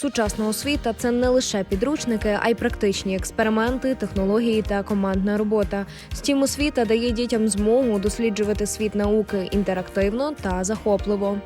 Сучасна освіта це не лише підручники, а й практичні експерименти, технології та командна робота. Стім освіта дає дітям змогу досліджувати світ науки інтерактивно та захопливо.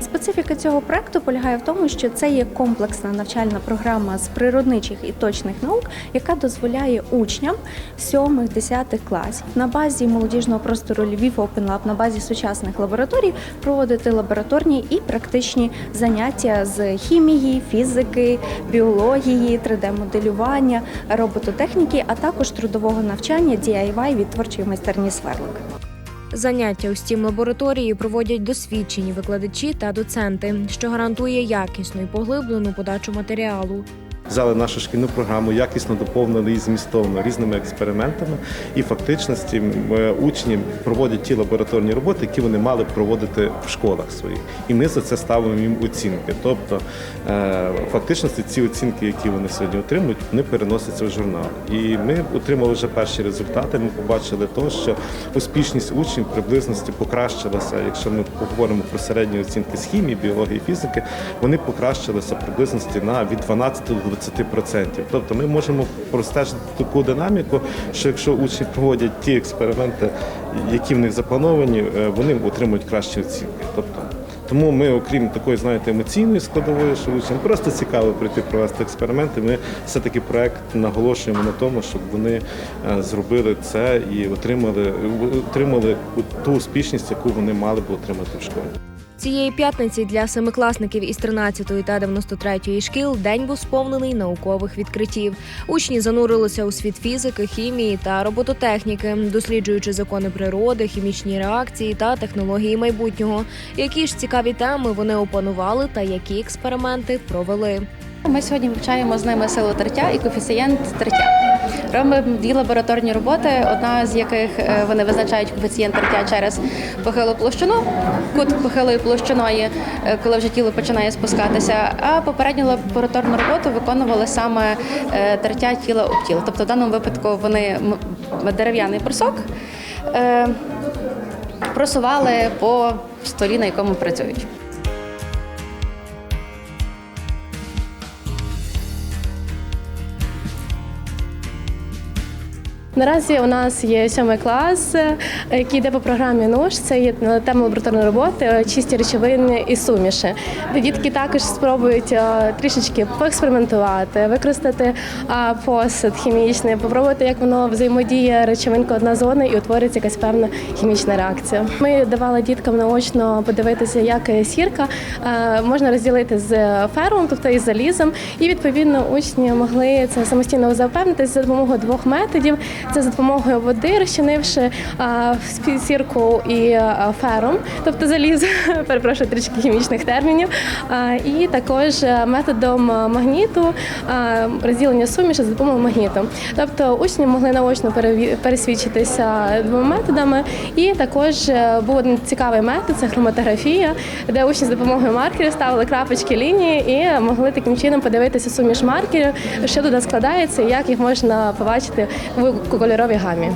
Специфіка цього проекту полягає в тому, що це є комплексна навчальна програма з природничих і точних наук, яка дозволяє учням 7-10 класів на базі молодіжного простору Львів Open Lab, на базі сучасних лабораторій проводити лабораторні і практичні заняття з хімії, фізики, біології, 3D-моделювання, робототехніки, а також трудового навчання DIY від творчої майстерні сверлик. Заняття у стім лабораторії проводять досвідчені викладачі та доценти, що гарантує якісну і поглиблену подачу матеріалу. Взяли нашу шкільну програму, якісно доповнили її змістовно різними експериментами, і фактичності е, учні проводять ті лабораторні роботи, які вони мали проводити в школах своїх. І ми за це ставимо їм оцінки. Тобто, е, фактичності ці оцінки, які вони сьогодні отримують, вони переносяться в журнал. І ми отримали вже перші результати. Ми побачили то, що успішність учнів приблизності покращилася. Якщо ми поговоримо про середні оцінки з хімії, біології, фізики, вони покращилися приблизності на від 12 до 20%. Тобто ми можемо простежити таку динаміку, що якщо учні проводять ті експерименти, які в них заплановані, е, вони отримують кращі оцінки. Тобто тому ми, окрім такої, знаєте, емоційної складової, що учням просто цікаво прийти провести експерименти. Ми все-таки проект наголошуємо на тому, щоб вони е, зробили це і отримали, отримали ту успішність, яку вони мали б отримати в школі. Цієї п'ятниці для семикласників із 13 та 93 шкіл день був сповнений наукових відкриттів. Учні занурилися у світ фізики, хімії та робототехніки, досліджуючи закони природи, хімічні реакції та технології майбутнього. Які ж цікаві теми вони опанували та які експерименти провели. Ми сьогодні вивчаємо з ними силу тертя і коефіцієнт тертя. Робимо дві лабораторні роботи, одна з яких е, вони визначають коефіцієнт тертя через похилу площину, кут похилої площиною, е, коли вже тіло починає спускатися. А попередню лабораторну роботу виконували саме е, тертя тіла об тіло. Тобто в даному випадку вони дерев'яний брусок е, просували по столі, на якому працюють. Наразі у нас є сьомий клас, е, який йде по програмі НУШ. Це є е, тема лабораторної роботи, е, чисті речовини і суміші. Дітки також спробують трішечки поекспериментувати, використати посуд хімічний, попробувати, як воно взаємодіє речовинка одна з одною і утворюється якась певна хімічна реакція. Ми давали діткам наочно подивитися, як сірка можна розділити з фермом, тобто із залізом, і відповідно учні могли це самостійно запевнитися за допомогою двох методів. Це за допомогою води, розчинивши сірку і фером, тобто заліз, перепрошую трішки хімічних термінів, і також е, методом магніту розділення суміші за допомогою магніту. Тобто учні могли наочно пересвідчитися двома методами, і також е, був один цікавий метод це хроматографія, де учні з допомогою маркерів ставили крапочки лінії і могли таким чином подивитися суміш маркерів, що туди складається, і як їх можна побачити в кольоровій гамі.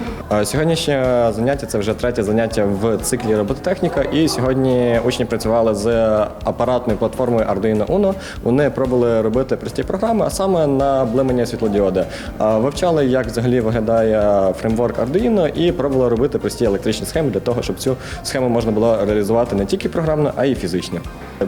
Сьогоднішнє заняття це вже третє заняття в циклі робототехніка. І сьогодні учні працювали з апаратною платформою Arduino Uno. Вони пробували робити прості програми, а саме на блимання світлодіоди. Вивчали, як взагалі виглядає фреймворк Arduino, і пробували робити прості електричні схеми для того, щоб цю схему можна було реалізувати не тільки програмно, а й фізично.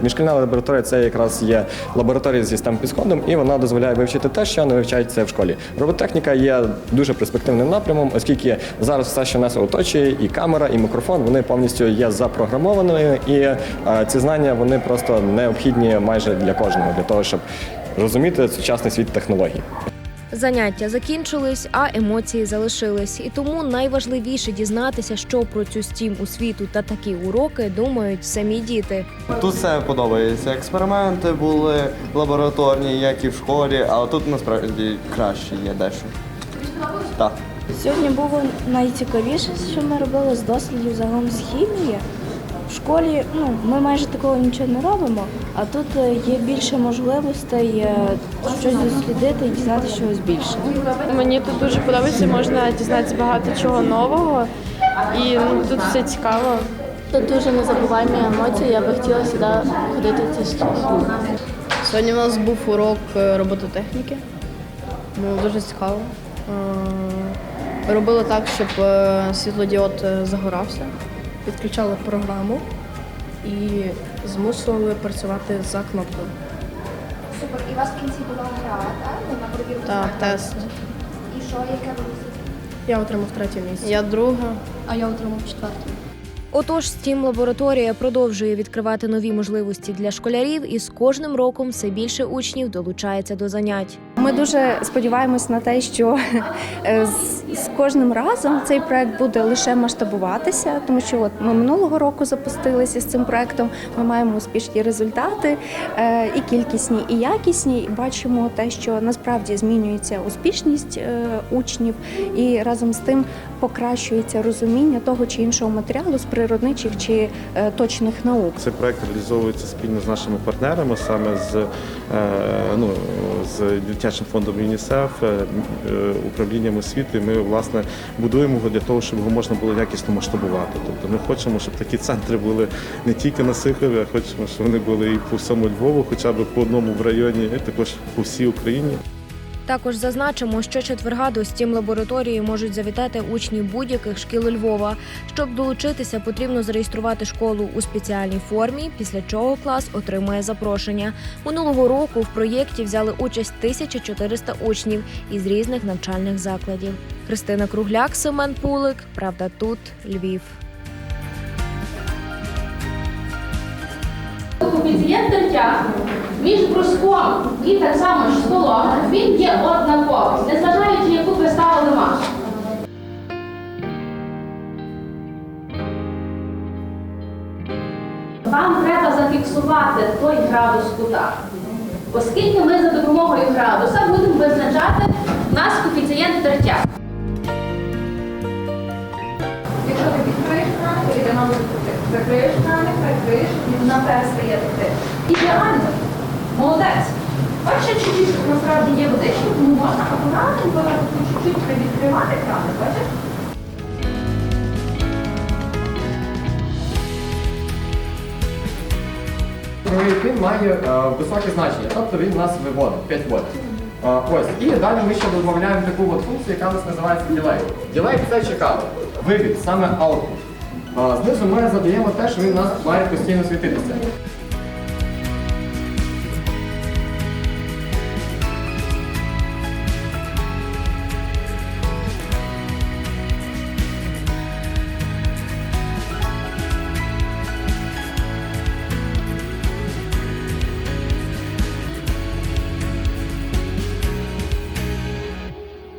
Міжшкільна лабораторія це якраз є лабораторія зі STEM підходом, і вона дозволяє вивчити те, що не вивчається в школі. Робототехніка є дуже перспективним напрямом, оскільки зараз все, що нас оточує, і камера, і мікрофон, вони повністю є запрограмованими, і е, ці знання вони просто необхідні майже для кожного, для того, щоб розуміти сучасний світ технологій. Заняття закінчились, а емоції залишились. І тому найважливіше дізнатися, що про цю стім освіту та такі уроки думають самі діти. Тут все подобається. Експерименти були лабораторні, як і в школі, але тут насправді краще є дещо. Так. Сьогодні було найцікавіше, що ми робили з дослідів загалом з хімії. В школі ну, ми майже такого нічого не робимо, а тут е, є більше можливостей е, щось дослідити і дізнатися чогось більше. Мені тут дуже подобається, можна дізнатися багато чого нового, і ну, тут все цікаво. Тут дуже незабуваємі емоції, я би хотіла сюди ходити частіше. Сьогодні у нас був урок е, робототехніки. Було дуже цікаво. Робили так, щоб світлодіод загорався. Відключали програму і змусили працювати за кнопкою. Супер. І у вас в кінці була гра, так? На перевірку. Так, тест. І що, яке ви Я отримав третє місце. Я друга. А я отримав четверте. Отож, Steam лабораторія продовжує відкривати нові можливості для школярів, і з кожним роком все більше учнів долучається до занять. Ми дуже сподіваємось на те, що е, з, кожним разом цей проект буде лише масштабуватися, тому що от ми минулого року запустилися з цим проектом. Ми маємо успішні результати е, і кількісні, і якісні. Бачимо те, що насправді змінюється успішність е, учнів, і разом з тим покращується розуміння того чи іншого матеріалу з природничих чи точних наук. Цей проект реалізовується спільно з нашими партнерами, саме з, ну, з дитячим фондом ЮНІСЕФ, е, е, управлінням освіти. Ми власне будуємо його для того, щоб його можна було якісно масштабувати. Тобто ми хочемо, щоб такі центри були не тільки на Сихові, а хочемо, щоб вони були і по всьому Львову, хоча б по одному в районі, і також по всій Україні. Також зазначимо, що четверга до Steam лабораторії можуть завітати учні будь-яких шкіл Львова. Щоб долучитися, потрібно зареєструвати школу у спеціальній формі, після чого клас отримує запрошення. Минулого року в проєкті взяли участь 1400 учнів із різних навчальних закладів. Христина Кругляк, Семен Пулик. Правда, тут Львів. Коефіцієнт тертя між бруском і так само ж столом, він є однаковий, незважаючи, яку ви ставили масу. Вам треба зафіксувати той градус кута. Оскільки ми за допомогою градуса будемо визначати у нас коефіцієнт тертя. Краник, то йде нам крути. Закриєш краник, прикриєш, і вона перестає текти. Ідеально. Молодець. Бачиш, чуть-чуть насправді є водичка, тому можна акуратненько чуть-чуть привідкривати краник, бачиш? Правий пін має е, високе значення, тобто він нас виводить 5 вольт. Е, ось, і далі ми ще додаємо таку от функцію, яка у нас називається ділей. Ділей це чекати. Вивід, саме output. Знизу ми задаємо те, що він у нас має постійно світитися.